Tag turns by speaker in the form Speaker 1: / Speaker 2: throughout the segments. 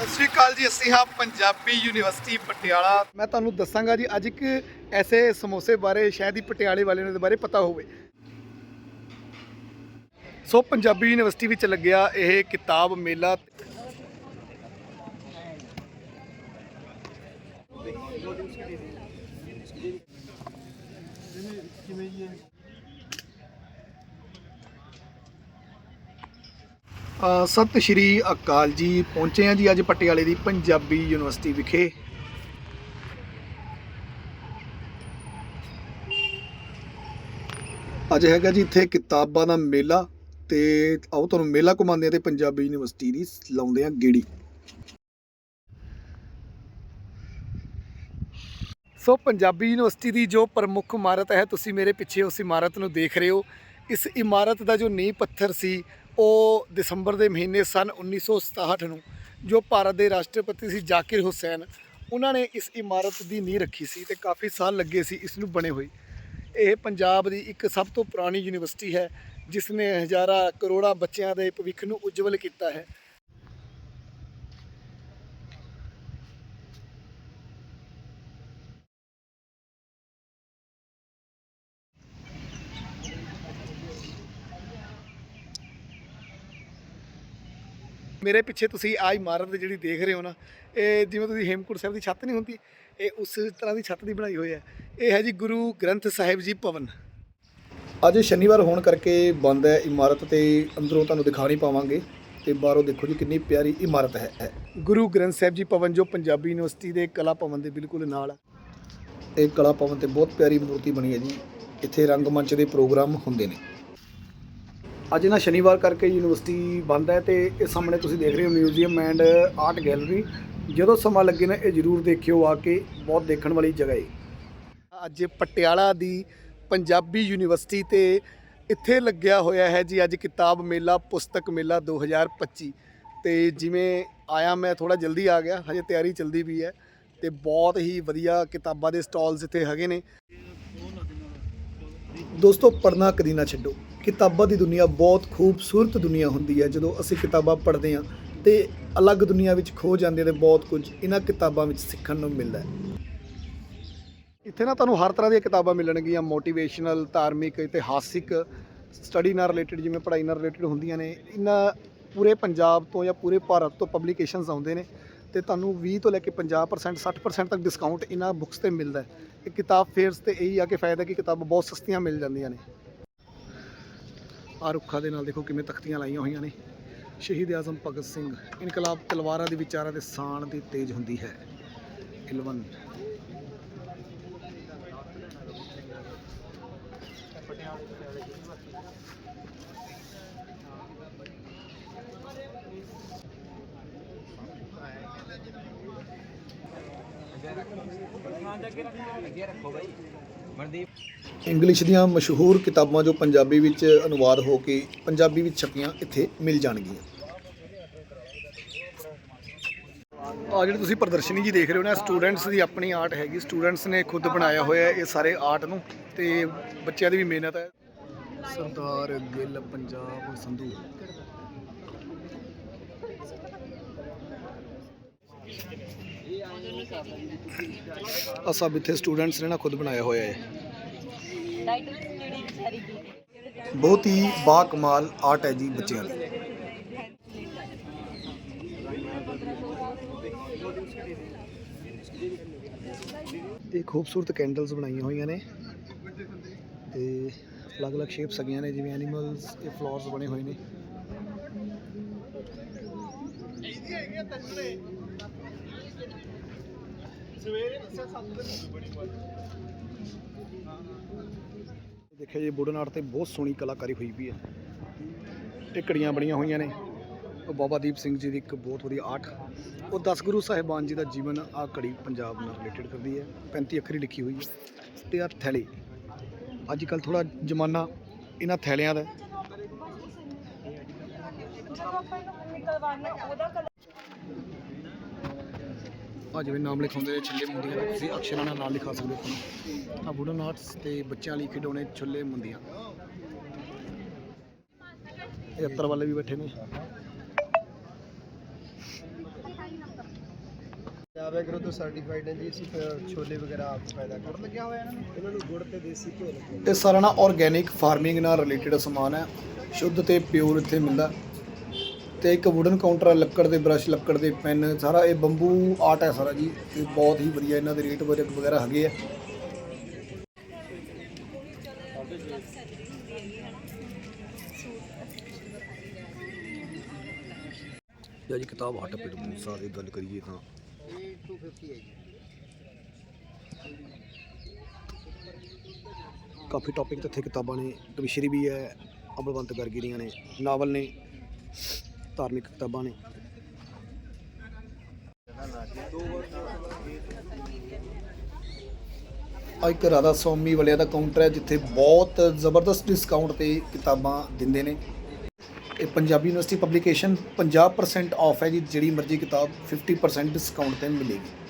Speaker 1: ਸਤਿ ਸ਼੍ਰੀ ਅਕਾਲ ਜੀ ਅਸੀਂ ਹਾਂ ਪੰਜਾਬੀ ਯੂਨੀਵਰਸਿਟੀ ਪਟਿਆਲਾ। ਮੈਂ ਤੁਹਾਨੂੰ ਦੱਸਾਂਗਾ ਜੀ ਅੱਜ ਇੱਕ ਐਸੇ ਸਮੋਸੇ ਬਾਰੇ ਸ਼ਾਇਦ ਹੀ ਪਟਿਆਲੇ ਵਾਲਿਆਂ ਨੂੰ ਇਹਦੇ ਬਾਰੇ ਪਤਾ ਹੋਵੇ। ਸੋ ਪੰਜਾਬੀ ਯੂਨੀਵਰਸਿਟੀ ਵਿੱਚ ਲੱਗਿਆ ਇਹ ਕਿਤਾਬ ਮੇਲਾ। ਅ, ਸਤਿ ਸ਼੍ਰੀ ਅਕਾਲ ਜੀ। ਪਹੁੰਚੇ ਹਾਂ ਜੀ ਅੱਜ ਪਟਿਆਲੇ ਦੀ ਪੰਜਾਬੀ ਯੂਨੀਵਰਸਿਟੀ ਵਿਖੇ। ਅੱਜ ਹੈਗਾ ਜੀ ਇੱਥੇ ਕਿਤਾਬਾਂ ਦਾ ਮੇਲਾ ਤੇ ਆਓ ਤੁਹਾਨੂੰ ਮੇਲਾ ਘੁਮਾਉਂਦੇ ਆ ਤੇ ਪੰਜਾਬੀ ਯੂਨੀਵਰਸਿਟੀ ਦੀ ਲਾਉਂਦੇ ਆ ਗੇੜੀ। ਸੋ ਪੰਜਾਬੀ ਯੂਨੀਵਰਸਿਟੀ ਦੀ ਜੋ ਪ੍ਰਮੁੱਖ ਇਮਾਰਤ ਹੈ, ਤੁਸੀਂ ਮੇਰੇ ਪਿੱਛੇ ਉਸ ਇਮਾਰਤ ਨੂੰ ਦੇਖ ਰਹੇ ਹੋ। ਇਸ ਇਮਾਰਤ ਦਾ ਜੋ ਨੀਂਹ ਪੱਥਰ ਸੀ ਉਹ ਦਸੰਬਰ ਦੇ ਮਹੀਨੇ ਸਨ 1967 ਨੂੰ, ਜੋ ਭਾਰਤ ਦੇ ਰਾਸ਼ਟਰਪਤੀ ਸੀ ਜ਼ਾਕਿਰ ਹੁਸੈਨ। ਉਹਨਾਂ ਨੇ ਇਸ ਇਮਾਰਤ ਦੀ ਨੀਂਹ ਰੱਖੀ ਸੀ ਤੇ ਕਾਫੀ ਸਾਲ ਲੱਗੇ ਸੀ ਇਸ ਨੂੰ ਬਣੇ ਹੋਏ। ਇਹ ਪੰਜਾਬ ਦੀ ਇੱਕ ਸਭ ਤੋਂ ਪੁਰਾਣੀ ਯੂਨੀਵਰਸਿਟੀ ਹੈ ਜਿਸ ਨੇ ਹਜ਼ਾਰਾਂ ਕਰੋੜਾਂ ਬੱਚਿਆਂ ਦੇ ਭਵਿੱਖ ਨੂੰ ਉਜਵਲ ਕੀਤਾ ਹੈ। ਮੇਰੇ ਪਿੱਛੇ ਤੁਸੀਂ ਆ ਇਮਾਰਤ ਜਿਹੜੀ ਦੇਖ ਰਹੇ ਹੋ ਨਾ ਇਹ ਜਿਵੇਂ ਤੁਸੀਂ ਹੇਮਕੁੰਟ ਸਾਹਿਬ ਦੀ ਛੱਤ ਨਹੀਂ ਹੁੰਦੀ ਇਹ ਉਸ ਤਰ੍ਹਾਂ ਦੀ ਛੱਤ ਦੀ ਬਣਾਈ ਹੋਈ ਹੈ। ਇਹ ਹੈ ਜੀ ਗੁਰੂ ਗ੍ਰੰਥ ਸਾਹਿਬ ਜੀ ਭਵਨ। ਅੱਜ ਸ਼ਨੀਵਾਰ ਹੋਣ ਕਰਕੇ ਬੰਦ ਹੈ ਇਮਾਰਤ ਤੇ ਅੰਦਰੋਂ ਤੁਹਾਨੂੰ ਦਿਖਾ ਨਹੀਂ ਪਾਵਾਂਗੇ ਤੇ ਬਾਹਰੋਂ ਦੇਖੋ ਜੀ ਕਿੰਨੀ ਪਿਆਰੀ ਇਮਾਰਤ ਹੈ ਗੁਰੂ ਗ੍ਰੰਥ ਸਾਹਿਬ ਜੀ ਭਵਨ ਜੋ ਪੰਜਾਬੀ ਯੂਨੀਵਰਸਿਟੀ ਦੇ ਕਲਾ ਭਵਨ ਦੇ ਬਿਲਕੁਲ ਨਾਲ ਹੈ ਇਹ ਕਲਾ ਭਵਨ ਤੇ ਬਹੁਤ ਪਿਆਰੀ ਮੂਰਤੀ ਬਣੀ ਹੈ ਜੀ। ਇੱਥੇ ਰੰਗਮੰਚ ਦੇ ਪ੍ਰੋਗਰਾਮ ਹੁੰਦੇ ਨੇ। ਅੱਜ ਨਾ ਸ਼ਨੀਵਾਰ ਕਰਕੇ ਯੂਨੀਵਰਸਿਟੀ ਬੰਦ ਹੈ ਤੇ ਇਹ ਸਾਹਮਣੇ ਤੁਸੀਂ ਦੇਖ ਰਹੇ ਹੋ ਮਿਊਜ਼ੀਅਮ ਐਂਡ ਆਰਟ ਗੈਲਰੀ। ਜਦੋਂ ਸਮਾਂ ਲੱਗੇ ਨਾ, ਇਹ ਜ਼ਰੂਰ ਦੇਖਿਓ ਆ ਕੇ, ਬਹੁਤ ਦੇਖਣ ਵਾਲੀ ਜਗ੍ਹਾ ਹੈ। ਅੱਜ ਪਟਿਆਲਾ ਦੀ ਪੰਜਾਬੀ ਯੂਨੀਵਰਸਿਟੀ ਤੇ ਇੱਥੇ ਲੱਗਿਆ ਹੋਇਆ ਹੈ ਜੀ ਅੱਜ ਕਿਤਾਬ ਮੇਲਾ, ਪੁਸਤਕ ਮੇਲਾ 2025 ਤੇ ਜਿਵੇਂ ਆਇਆ ਮੈਂ ਥੋੜਾ ਜਲਦੀ ਆ ਗਿਆ, ਹਜੇ ਤਿਆਰੀ ਚੱਲਦੀ ਵੀ ਹੈ ਤੇ ਬਹੁਤ ਹੀ ਵਧੀਆ ਕਿਤਾਬਾਂ ਦੇ ਸਟਾਲਸ ਇੱਥੇ ਹੈਗੇ ਨੇ। ਦੋਸਤੋ, ਪੜ੍ਹਨਾ ਕਦੀ ਨਾ ਛੱਡੋ। ਕਿਤਾਬਾਂ ਦੀ ਦੁਨੀਆ ਬਹੁਤ ਖੂਬਸੂਰਤ ਦੁਨੀਆ ਹੁੰਦੀ ਹੈ। ਜਦੋਂ ਅਸੀਂ ਕਿਤਾਬਾਂ ਪੜ੍ਹਦੇ ਹਾਂ ਤੇ ਅਲੱਗ ਦੁਨੀਆ ਵਿੱਚ ਖੋ ਜਾਂਦੇ ਹਾਂ ਤੇ ਬਹੁਤ ਕੁਝ ਇਹਨਾਂ ਕਿਤਾਬਾਂ ਵਿੱਚ ਸਿੱਖਣ ਨੂੰ ਮਿਲਦਾ ਹੈ। ਇੱਥੇ ਨਾ ਤੁਹਾਨੂੰ ਹਰ ਤਰ੍ਹਾਂ ਦੀਆਂ ਕਿਤਾਬਾਂ ਮਿਲਣਗੀਆਂ। ਮੋਟੀਵੇਸ਼ਨਲ, ਧਾਰਮਿਕ, ਇਤਿਹਾਸਿਕ, ਸਟੱਡੀ ਨਾਲ ਰਿਲੇਟਡ, ਜਿਵੇਂ ਪੜ੍ਹਾਈ ਨਾਲ ਰਿਲੇਟਡ ਹੁੰਦੀਆਂ ਨੇ। ਇਹਨਾਂ ਪੂਰੇ ਪੰਜਾਬ ਤੋਂ ਜਾਂ ਪੂਰੇ ਭਾਰਤ ਤੋਂ ਪਬਲੀਕੇਸ਼ਨਸ ਆਉਂਦੇ ਨੇ ਤੇ ਤੁਹਾਨੂੰ 20 ਤੋਂ ਲੈ ਕੇ 50% 60% ਤੱਕ ਡਿਸਕਾਊਂਟ ਇਹਨਾਂ ਬੁੱਕਸ ਤੇ ਮਿਲਦਾ ਹੈ। ਇਹ ਕਿਤਾਬ ਫੇਅਰਸ ਤੇ ਇਹੀ ਆ ਕਿ ਫਾਇਦਾ ਕਿ ਕਿਤਾਬਾਂ ਬਹੁਤ ਸਸਤੀਆਂ ਮਿਲ ਜਾਂਦੀਆਂ ਨੇ। ਆ ਰੁੱਖਾਂ ਦੇ ਨਾਲ ਦੇਖੋ ਕਿਵੇਂ ਤਖਤੀਆਂ ਲਾਈਆਂ ਹੋਈਆਂ ਨੇ। ਸ਼ਹੀਦ ਆਜ਼ਮ ਭਗਤ ਸਿੰਘ, ਇਨਕਲਾਬ ਤਲਵਾਰਾਂ ਦੇ ਵਿਚਾਰਾਂ ਦੇ ਸਾਣ ਦੀ ਤੇਜ ਹੁੰਦੀ ਹੈ। ਇਲਵਨ ਇੰਗਲਿਸ਼ ਦੀਆਂ ਮਸ਼ਹੂਰ ਕਿਤਾਬਾਂ ਜੋ ਪੰਜਾਬੀ ਵਿੱਚ ਅਨੁਵਾਦ ਹੋ ਕੇ ਪੰਜਾਬੀ ਵਿੱਚ ਛਪੀਆਂ ਇੱਥੇ ਮਿਲ ਜਾਣਗੀਆਂ। ਆ ਜਿਹੜੀ ਤੁਸੀਂ ਪ੍ਰਦਰਸ਼ਨੀ ਜੀ ਦੇਖ ਰਹੇ ਹੋ ਨਾ, ਸਟੂਡੈਂਟਸ ਦੀ ਆਪਣੀ ਆਰਟ ਹੈਗੀ। ਸਟੂਡੈਂਟਸ ਨੇ ਖੁਦ ਬਣਾਇਆ ਹੋਇਆ ਇਹ ਸਾਰੇ ਆਰਟ ਨੂੰ ਤੇ ਬੱਚਿਆਂ ਦੀ ਵੀ ਮਿਹਨਤ ਹੈ। ਸਰਦਾਰ ਗਿੱਲ, ਪੰਜਾਬ ਸੰਧੂ। ਆ ਸਭ ਇੱਥੇ ਸਟੂਡੈਂਟਸ ਨੇ ਨਾ ਖੁਦ ਬਣਾਇਆ ਹੋਇਆ ਹੈ। ਬਹੁਤ ਹੀ ਬਾ ਕਮਾਲ ਆਰਟ ਹੈ ਜੀ ਬੱਚਿਆਂ ਦੀ। ਇਹ ਖੂਬਸੂਰਤ ਕੈਂਡਲਸ ਬਣਾਈਆਂ ਹੋਈਆਂ ਨੇ ਤੇ ਅਲੱਗ-ਅਲੱਗ ਸ਼ੇਪਸ ਹੈਗੀਆਂ ਨੇ, ਜਿਵੇਂ ਐਨੀਮਲਸ ਤੇ ਫਲਾਵਰਸ ਬਣੇ ਹੋਏ ਨੇ। ਦੇਖਿਆ ਜੀ ਵੁਡਨ ਆਰਟ ਤੇ ਬਹੁਤ ਸੋਹਣੀ ਕਲਾਕਾਰੀ ਹੋਈ ਵੀ ਹੈ। ਟਿਕੜੀਆਂ ਬਣੀਆਂ ਹੋਈਆਂ ਨੇ। ਉਹ ਬਾਬਾ ਦੀਪ ਸਿੰਘ ਜੀ ਦੀ ਇੱਕ ਬਹੁਤ ਵਧੀਆ ਆਰਟ। ਉਹ 10 ਗੁਰੂ ਸਾਹਿਬਾਨ ਜੀ ਦਾ ਜੀਵਨ ਆ ਘੜੀ ਪੰਜਾਬ ਨਾਲ ਰਿਲੇਟਡ ਕਰਦੀ ਹੈ। 35 ਅੱਖਰੀ ਲਿਖੀ ਹੋਈ ਹੈ। ਤੇ ਆ ਥੈਲੇ। ਅੱਜ ਕੱਲ ਥੋੜਾ ਜ਼ਮਾਨਾ ਇਹਨਾਂ ਥੈਲਿਆਂ ਦਾ ਹੈ। ਆ ਜਿਵੇਂ ਨਾਮ ਲਿਖਾਉਂਦੇ ਨੇ ਛੱਲੇ ਮੁੰਦੀਆਂ ਦਾ ਤੁਸੀਂ ਅਕਸ਼ਰਾਂ ਨਾਲ ਨਾਲ ਲਿਖਾ ਸਕਦੇ ਹੋ ਆ ਵੁਡਨ ਆਰਟਸ ਤੇ ਬੱਚਿਆਂ ਲਈ ਖਿਡੌਣੇ ਛੱਲੇ ਮੁੰਦੀਆਂ। ਇਹ ਅੱਤਰ ਵਾਲੇ ਵੀ ਬੈਠੇ ਨੇ।
Speaker 2: ਵੈਗਰੋ ਤੋਂ ਸਰਟੀਫਾਈਡ ਹੈ ਜੀ ਅਸੀਂ ਛੋਲੇ ਵਗੈਰਾ ਆਪ ਪੈਦਾ ਕਰ ਲੱਗਿਆ ਹੋਇਆ ਇਹਨਾਂ ਨੂੰ। ਇਹਨਾਂ ਨੂੰ ਗੁੜ ਤੇ ਦੇਸੀ ਘਿਓ ਲੱਗਿਆ।
Speaker 1: ਇਹ ਸਾਰਾ ਨਾ ਆਰਗੇਨਿਕ ਫਾਰਮਿੰਗ ਨਾਲ ਰਿਲੇਟਡ ਸਮਾਨ ਹੈ। ਸ਼ੁੱਧ ਤੇ ਪਿਓਰ ਇੱਥੇ ਮਿਲਦਾ। ਤੇ ਇੱਕ ਵੁਡਨ ਕਾਊਂਟਰ ਹੈ ਲੱਕੜ ਦੇ ਬ੍ਰਸ਼ ਲੱਕੜ ਦੇ ਪੈਨ ਸਾਰਾ ਇਹ ਬੰਬੂ ਆਰਟ ਹੈ ਸਾਰਾ ਜੀ, ਤੇ ਬਹੁਤ ਹੀ ਵਧੀਆ ਇਹਨਾਂ ਦੇ ਰੇਟ ਵਗੈਰਾ ਹੈਗੇ ਆ।
Speaker 3: ਜਾਂ ਜੀ ਕਿਤਾਬ ਹੱਟ ਪਿੱਟ ਮੂਸਾ ਦੀ ਗੱਲ ਕਰੀਏ ਤਾਂ।
Speaker 2: ਇਹ 250 ਹੈ ਜੀ
Speaker 3: ਕਾਫੀ ਟੌਪਿਕ ਤੇ ਇੱਥੇ ਕਿਤਾਬਾਂ ਨੇ, ਕਵਿਸ਼ਰੀ ਵੀ ਹੈ, ਅਮਲਵੰਤ ਗਰਗੀਰੀਆਂ ਨੇ, ਨਾਵਲ ਨੇ। ਧਾਰਮਿਕ ਕਿਤਾਬਾਂ ਨੇ।
Speaker 1: ਆ ਇੱਕ ਰਾਧਾ ਸਵਾਮੀ ਵਾਲਿਆਂ ਦਾ ਕਾਊਂਟਰ ਹੈ, ਜਿੱਥੇ ਬਹੁਤ ਜ਼ਬਰਦਸਤ ਡਿਸਕਾਊਂਟ ਤੇ ਕਿਤਾਬਾਂ ਦਿੰਦੇ ਨੇ। ਇਹ ਪੰਜਾਬੀ ਯੂਨੀਵਰਸਿਟੀ ਪਬਲੀਕੇਸ਼ਨ 50% ਆਫ ਹੈ ਜੀ, ਜਿਹੜੀ ਮਰਜ਼ੀ ਕਿਤਾਬ 50% ਡਿਸਕਾਊਂਟ ਤੇ ਮਿਲੇਗੀ।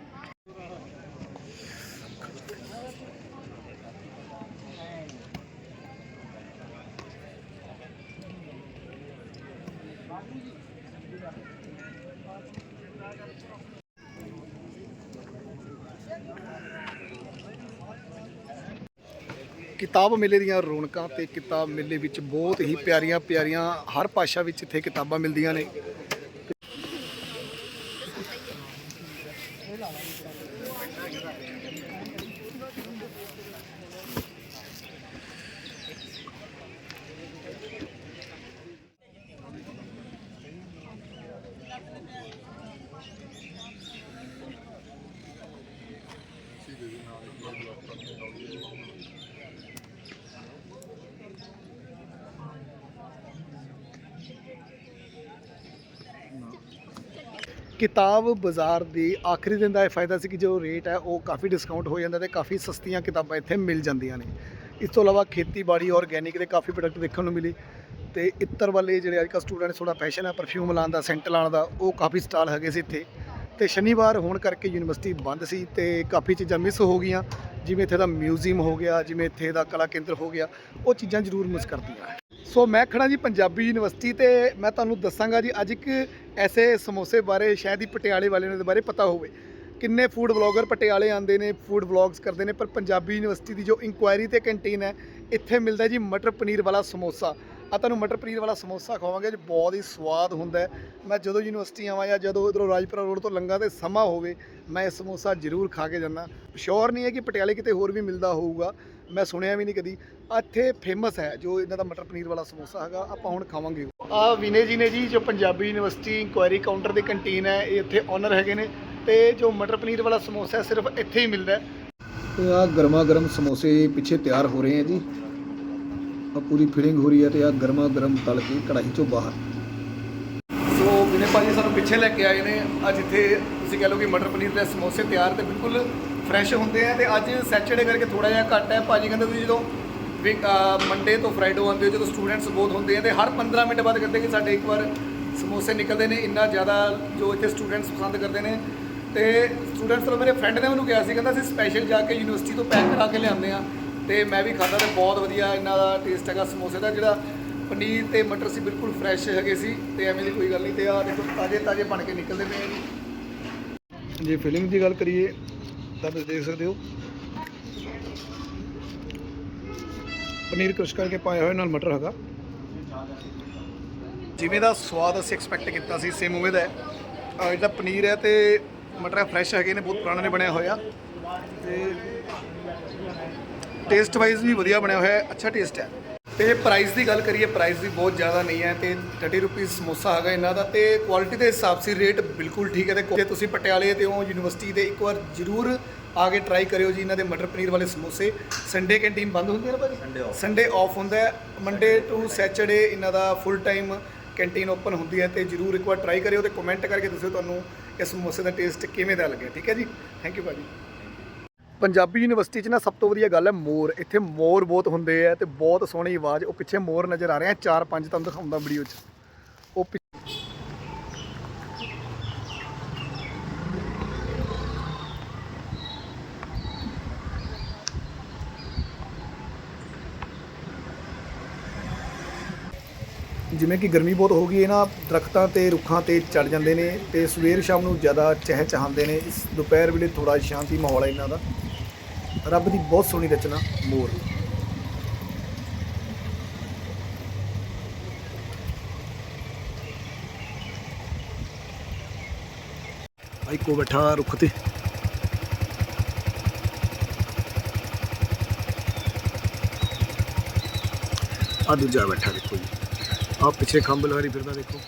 Speaker 1: ਕਿਤਾਬ ਮੇਲੇ ਦੀਆਂ ਰੌਣਕਾਂ ਤੇ ਕਿਤਾਬ ਮੇਲੇ ਵਿੱਚ ਬਹੁਤ ਹੀ ਪਿਆਰੀਆਂ ਪਿਆਰੀਆਂ ਹਰ ਭਾਸ਼ਾ ਵਿੱਚ ਇੱਥੇ ਕਿਤਾਬਾਂ ਮਿਲਦੀਆਂ ਨੇ। ਕਿਤਾਬ ਬਾਜ਼ਾਰ ਦੀ ਆਖਰੀ ਦਿਨ ਦਾ ਇਹ ਫਾਇਦਾ ਸੀ ਕਿ ਜੋ ਰੇਟ ਹੈ ਉਹ ਕਾਫੀ ਡਿਸਕਾਊਂਟ ਹੋ ਜਾਂਦਾ ਤੇ ਕਾਫੀ ਸਸਤੀਆਂ ਕਿਤਾਬਾਂ ਇੱਥੇ ਮਿਲ ਜਾਂਦੀਆਂ ਨੇ। ਇਸ ਤੋਂ ਇਲਾਵਾ ਖੇਤੀਬਾੜੀ ਆਰਗੈਨਿਕ ਦੇ ਕਾਫੀ ਪ੍ਰੋਡਕਟ ਦੇਖਣ ਨੂੰ ਮਿਲੇ ਤੇ ਇੱਤਰ ਵਾਲੇ ਜਿਹੜੇ ਅੱਜ ਅੱਜਕੱਲ੍ਹ ਸਟੂਡੈਂਟ ਥੋੜਾ ਫੈਸ਼ਨ ਹੈ ਪਰਫਿਊਮ ਲਾਉਣ ਦਾ ਸੈਂਟ ਲਾਉਣ ਦਾ, ਉਹ ਕਾਫੀ ਸਟਾਲ ਹੈਗੇ ਸੀ ਇੱਥੇ। ਤੇ ਸ਼ਨੀਵਾਰ ਹੋਣ ਕਰਕੇ ਯੂਨੀਵਰਸਿਟੀ ਬੰਦ ਸੀ ਤੇ ਕਾਫੀ ਚੀਜ਼ਾਂ ਮਿਸ ਹੋ ਗਈਆਂ, ਜਿਵੇਂ ਇੱਥੇ ਦਾ ਮਿਊਜ਼ੀਅਮ ਹੋ ਗਿਆ, ਜਿਵੇਂ ਇੱਥੇ ਦਾ ਕਲਾ ਕੇਂਦਰ ਹੋ ਗਿਆ, ਉਹ ਚੀਜ਼ਾਂ ਜ਼ਰੂਰ ਮਿਸ ਕਰਦੀਆਂ। ਸੋ ਮੈਂ ਖੜਾ ਜੀ ਪੰਜਾਬੀ ਯੂਨੀਵਰਸਿਟੀ ਤੇ ਮੈਂ ਤੁਹਾਨੂੰ ਦੱਸਾਂਗਾ ਜੀ, ਅੱਜ ਇੱਕ ਐਸੇ ਸਮੋਸੇ ਬਾਰੇ ਸ਼ਾਇਦ ਹੀ ਪਟਿਆਲੇ ਵਾਲਿਆਂ ਦੇ ਬਾਰੇ ਪਤਾ ਹੋਵੇ। ਕਿੰਨੇ ਫੂਡ ਵਲੌਗਰ ਪਟਿਆਲੇ ਆਉਂਦੇ ਨੇ ਫੂਡ ਵਲੌਗਸ ਕਰਦੇ ਨੇ, ਪਰ ਪੰਜਾਬੀ ਯੂਨੀਵਰਸਿਟੀ ਦੀ ਜੋ ਇਨਕੁਆਇਰੀ ਤੇ ਕੈਂਟੀਨ ਹੈ, ਇੱਥੇ ਮਿਲਦਾ ਜੀ ਮਟਰ ਪਨੀਰ ਵਾਲਾ ਸਮੋਸਾ। ਆ ਤੁਹਾਨੂੰ ਮਟਰ ਪਨੀਰ ਵਾਲਾ ਸਮੋਸਾ ਖਵਾਵਾਂਗੇ ਜੋ ਬਹੁਤ ਹੀ ਸਵਾਦ ਹੁੰਦਾ ਮੈਂ ਜਦੋਂ ਯੂਨੀਵਰਸਿਟੀ ਆਵਾਂ ਜਾਂ ਜਦੋਂ ਇਧਰੋਂ ਰਾਜਪੁਰਾ ਰੋਡ ਤੋਂ ਲੰਘਾਂ ਤੇ ਸਮਾਂ ਹੋਵੇ, ਮੈਂ ਇਹ ਸਮੋਸਾ ਜ਼ਰੂਰ ਖਾ ਕੇ ਜਾਂਦਾ। ਸ਼ੋਰ ਨਹੀਂ ਹੈ ਕਿ ਪਟਿਆਲੇ ਕਿਤੇ ਹੋਰ ਵੀ ਮਿਲਦਾ ਹੋਊਗਾ, ਮੈਂ ਸੁਣਿਆ ਵੀ ਨਹੀਂ ਕਦੀ। ਇੱਥੇ ਫੇਮਸ ਹੈ ਜੋ ਇਹਨਾਂ ਦਾ ਮਟਰ ਪਨੀਰ ਵਾਲਾ ਸਮੋਸਾ ਹੈਗਾ, ਆਪਾਂ ਹੁਣ ਖਾਵਾਂਗੇ। ਆ ਵਿਨੇ ਜੀ ਨੇ ਜੀ, ਜੋ ਪੰਜਾਬੀ ਯੂਨੀਵਰਸਿਟੀ ਇਨਕੁਆਇਰੀ ਕਾਊਂਟਰ ਦੀ ਕੰਟੀਨ ਹੈ, ਇਹ ਇੱਥੇ ਓਨਰ ਹੈਗੇ ਨੇ ਤੇ ਜੋ ਮਟਰ ਪਨੀਰ ਵਾਲਾ ਸਮੋਸਾ ਸਿਰਫ ਇੱਥੇ ਹੀ ਮਿਲਦਾ ਹੈ। ਤੇ ਆ ਗਰਮਾ ਗਰਮ ਸਮੋਸੇ ਪਿੱਛੇ ਤਿਆਰ ਹੋ ਰਹੇ ਹੈ ਜੀ। ਪੂਰੀ ਫਿਲਿੰਗ ਹੋ ਰਹੀ ਹੈ ਤੇ ਆ ਗਰਮਾ ਗਰਮ ਤਲ ਕੇ ਕੜਾਈ ਚੋਂ ਬਾਹਰ। ਸੋ ਵਿਨੇ ਭਾਜੀ, ਸਾਨੂੰ ਪਿੱਛੇ ਲੈ ਕੇ ਆਏ ਨੇ। ਅੱਜ ਇੱਥੇ ਤੁਸੀਂ ਕਹ ਲਓ ਕਿ ਮਟਰ ਪਨੀਰ ਦੇ ਸਮੋਸੇ ਤਿਆਰ ਤੇ ਬਿਲਕੁਲ ਫਰੈਸ਼ ਹੁੰਦੇ ਆ ਤੇ ਅੱਜ ਸੈਚਰਡੇ ਕਰਕੇ ਥੋੜਾ ਜਿਹਾ ਘੱਟ ਹੈ। ਭਾਜੀ ਕਹਿੰਦੇ ਤੁਸੀਂ ਜਦੋਂ ਵੀ ਮੰਡੇ ਤੋਂ ਫਰਾਈਡੇ ਆਉਂਦੇ ਹੋ, ਜਦੋਂ ਸਟੂਡੈਂਟਸ ਬਹੁਤ ਹੁੰਦੇ ਆ ਤੇ ਹਰ 15 ਮਿੰਟ ਬਾਅਦ ਕਹਿੰਦੇ ਕਿ ਸਾਡੇ ਇੱਕ ਵਾਰ ਸਮੋਸੇ ਨਿਕਲਦੇ ਨੇ। ਇੰਨਾ ਜ਼ਿਆਦਾ ਜੋ ਇੱਥੇ ਸਟੂਡੈਂਟਸ ਪਸੰਦ ਕਰਦੇ ਨੇ। ਤੇ ਸਟੂਡੈਂਟਸ ਤੋਂ ਮੇਰੇ ਫਰੈਂਡ ਨੇ ਮੈਨੂੰ ਕਿਹਾ ਸੀ, ਕਹਿੰਦਾ ਅਸੀਂ ਸਪੈਸ਼ਲ ਜਾ ਕੇ ਯੂਨੀਵਰਸਿਟੀ ਤੋਂ ਪੈਕ ਕਰਾ ਕੇ ਲਿਆਉਂਦੇ ਆ ਤੇ ਮੈਂ ਵੀ ਖਾਧਾ ਤੇ ਬਹੁਤ ਵਧੀਆ ਇਹਨਾਂ ਦਾ ਟੇਸਟ ਹੈਗਾ ਸਮੋਸੇ ਦਾ, ਜਿਹੜਾ ਪਨੀਰ ਤੇ ਮਟਰ ਸੀ ਬਿਲਕੁਲ ਫਰੈਸ਼ ਹੈਗੇ ਸੀ ਤੇ ਐਵੇਂ ਦੀ ਕੋਈ ਗੱਲ ਨਹੀਂ ਤੇ ਆ ਦੇਖੋ ਤਾਜ਼ੇ ਤਾਜ਼ੇ ਬਣ ਕੇ ਨਿਕਲਦੇ ਪਏ ਆ ਜੀ। ਜੇ ਫਿਲਿੰਗ ਦੀ ਗੱਲ ਕਰੀਏ ਤਾਂ ਤੁਸੀਂ ਦੇਖ ਸਕਦੇ ਹੋ। ਪਨੀਰ ਕ੍ਰਸ਼ ਕਰਕੇ ਪਾਇਆ ਹੋਇਆ ਨਾਲ ਮਟਰ ਹੈਗਾ। ਜਿਵੇਂ ਦਾ ਸਵਾਦ ਅਸੀਂ ਐਕਸਪੈਕਟ ਕੀਤਾ ਸੀ ਸੇਮ ਉਵੇਂ ਦਾ ਹੈ। ਜਿਹੜਾ ਪਨੀਰ ਹੈ ਤੇ ਮਟਰ ਫਰੈਸ਼ ਹੈਗੇ ਨੇ, ਬਹੁਤ ਪੁਰਾਣੇ ਨੇ ਬਣਿਆ ਹੋਇਆ। ਤੇ ਟੇਸਟ ਵਾਈਜ਼ ਵੀ ਵਧੀਆ ਬਣਿਆ ਹੋਇਆ ਹੈ ਅੱਛਾ ਟੇਸਟ ਹੈ। ਤੇ ਪ੍ਰਾਈਸ ਦੀ ਗੱਲ ਕਰੀਏ ਪ੍ਰਾਈਸ ਵੀ ਬਹੁਤ ਜ਼ਿਆਦਾ ਨਹੀਂ ਹੈ ਤੇ 30 ਰੁਪਏ ਸਮੋਸਾ ਹੈਗਾ ਇਹਨਾਂ ਦਾ ਤੇ ਕੁਆਲਿਟੀ ਦੇ ਹਿਸਾਬ ਸੀ ਰੇਟ ਬਿਲਕੁਲ ਠੀਕ ਹੈ ਤੇ ਜੇ ਤੁਸੀਂ ਪਟਿਆਲੇ ਤੇ ਹੋ ਯੂਨੀਵਰਸਿਟੀ ਦੇ ਇੱਕ ਵਾਰ ਜ਼ਰੂਰ ਆ ਕੇ ਟਰਾਈ ਕਰਿਓ ਜੀ ਇਹਨਾਂ ਦੇ ਮਟਰ ਪਨੀਰ ਵਾਲੇ ਸਮੋਸੇ। ਸੰਡੇ ਕੈਂਟੀਨ ਬੰਦ ਹੁੰਦੀ ਹੈ ਨਾ ਭਾਜੀ? ਸੰਡੇ ਆਫ ਸੰਡੇ ਆਫ ਹੁੰਦਾ ਹੈ। ਮੰਡੇ ਟੂ ਸੈਚਰਡੇ ਇਹਨਾਂ ਦਾ ਫੁੱਲ ਟਾਈਮ ਕੈਂਟੀਨ ਓਪਨ ਹੁੰਦੀ ਹੈ ਤੇ ਜ਼ਰੂਰ ਇੱਕ ਵਾਰ ਟਰਾਈ ਕਰਿਓ ਤੇ ਕਮੈਂਟ ਕਰਕੇ ਦੱਸਿਓ ਤੁਹਾਨੂੰ ਇਹ ਸਮੋਸੇ ਦਾ ਟੇਸਟ ਕਿਵੇਂ ਦਾ ਲੱਗਿਆ। ਠੀਕ ਹੈ ਜੀ? ਥੈਂਕ ਯੂ ਭਾਜੀ। ਪੰਜਾਬੀ ਯੂਨੀਵਰਸਿਟੀ 'ਚ ਨਾ ਸਭ ਤੋਂ ਵਧੀਆ ਗੱਲ ਹੈ ਮੋਰ। ਇੱਥੇ ਮੋਰ ਬਹੁਤ ਹੁੰਦੇ ਆ ਤੇ ਬਹੁਤ ਸੋਹਣੀ ਆਵਾਜ਼, ਉਹ ਪਿੱਛੇ ਮੋਰ ਨਜ਼ਰ ਆ ਰਹੇ ਆ, ਚਾਰ ਪੰਜ ਤੁਹਾਨੂੰ ਦਿਖਾਉਂਦਾ ਵੀਡੀਓ 'ਚ। ਉਹ ਪਿ- ਜਿਵੇਂ ਕਿ ਗਰਮੀ ਬਹੁਤ ਹੋ ਗਈ ਹੈ ਨਾ, ਦਰਖਤਾਂ ਤੇ ਰੁੱਖਾਂ ਤੇ ਚੜ ਜਾਂਦੇ ਨੇ ਤੇ ਸਵੇਰ ਸ਼ਾਮ ਨੂੰ ਜ਼ਿਆਦਾ ਚਹਿਚਹਾਉਂਦੇ ਨੇ। ਇਸ ਦੁਪਹਿਰ ਵੇਲੇ ਥੋੜਾ ਸ਼ਾਂਤੀ ਮਾਹੌਲ ਹੈ ਇਹਨਾਂ ਦਾ। ਰੱਬ ਦੀ ਬਹੁਤ ਸੋਹਣੀ ਰਚਨਾ, ਮੋਰ। ਆਈ ਕੋ ਬੈਠਾ ਰੁੱਖ ਤੇ। ਆ ਦੂਜਾ ਬੈਠਾ ਦੇਖੋ ਜੀ। ਆ ਪਿੱਛੇ ਖੰਭ ਲਾਰੀ ਫਿਰਦਾ ਦੇਖੋ।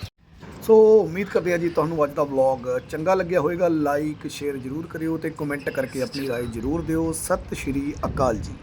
Speaker 1: ਸੋ ਉਮੀਦ ਕਰਦੇ ਆ ਜੀ ਤੁਹਾਨੂੰ ਅੱਜ ਦਾ ਵਲੌਗ ਚੰਗਾ ਲੱਗਿਆ ਹੋਵੇਗਾ ਲਾਈਕ ਸ਼ੇਅਰ ਜ਼ਰੂਰ ਕਰਿਓ ਤੇ ਕਮੈਂਟ ਕਰਕੇ ਆਪਣੀ رائے ਜ਼ਰੂਰ ਦਿਓ ਸਤਿ ਸ਼੍ਰੀ ਅਕਾਲ ਜੀ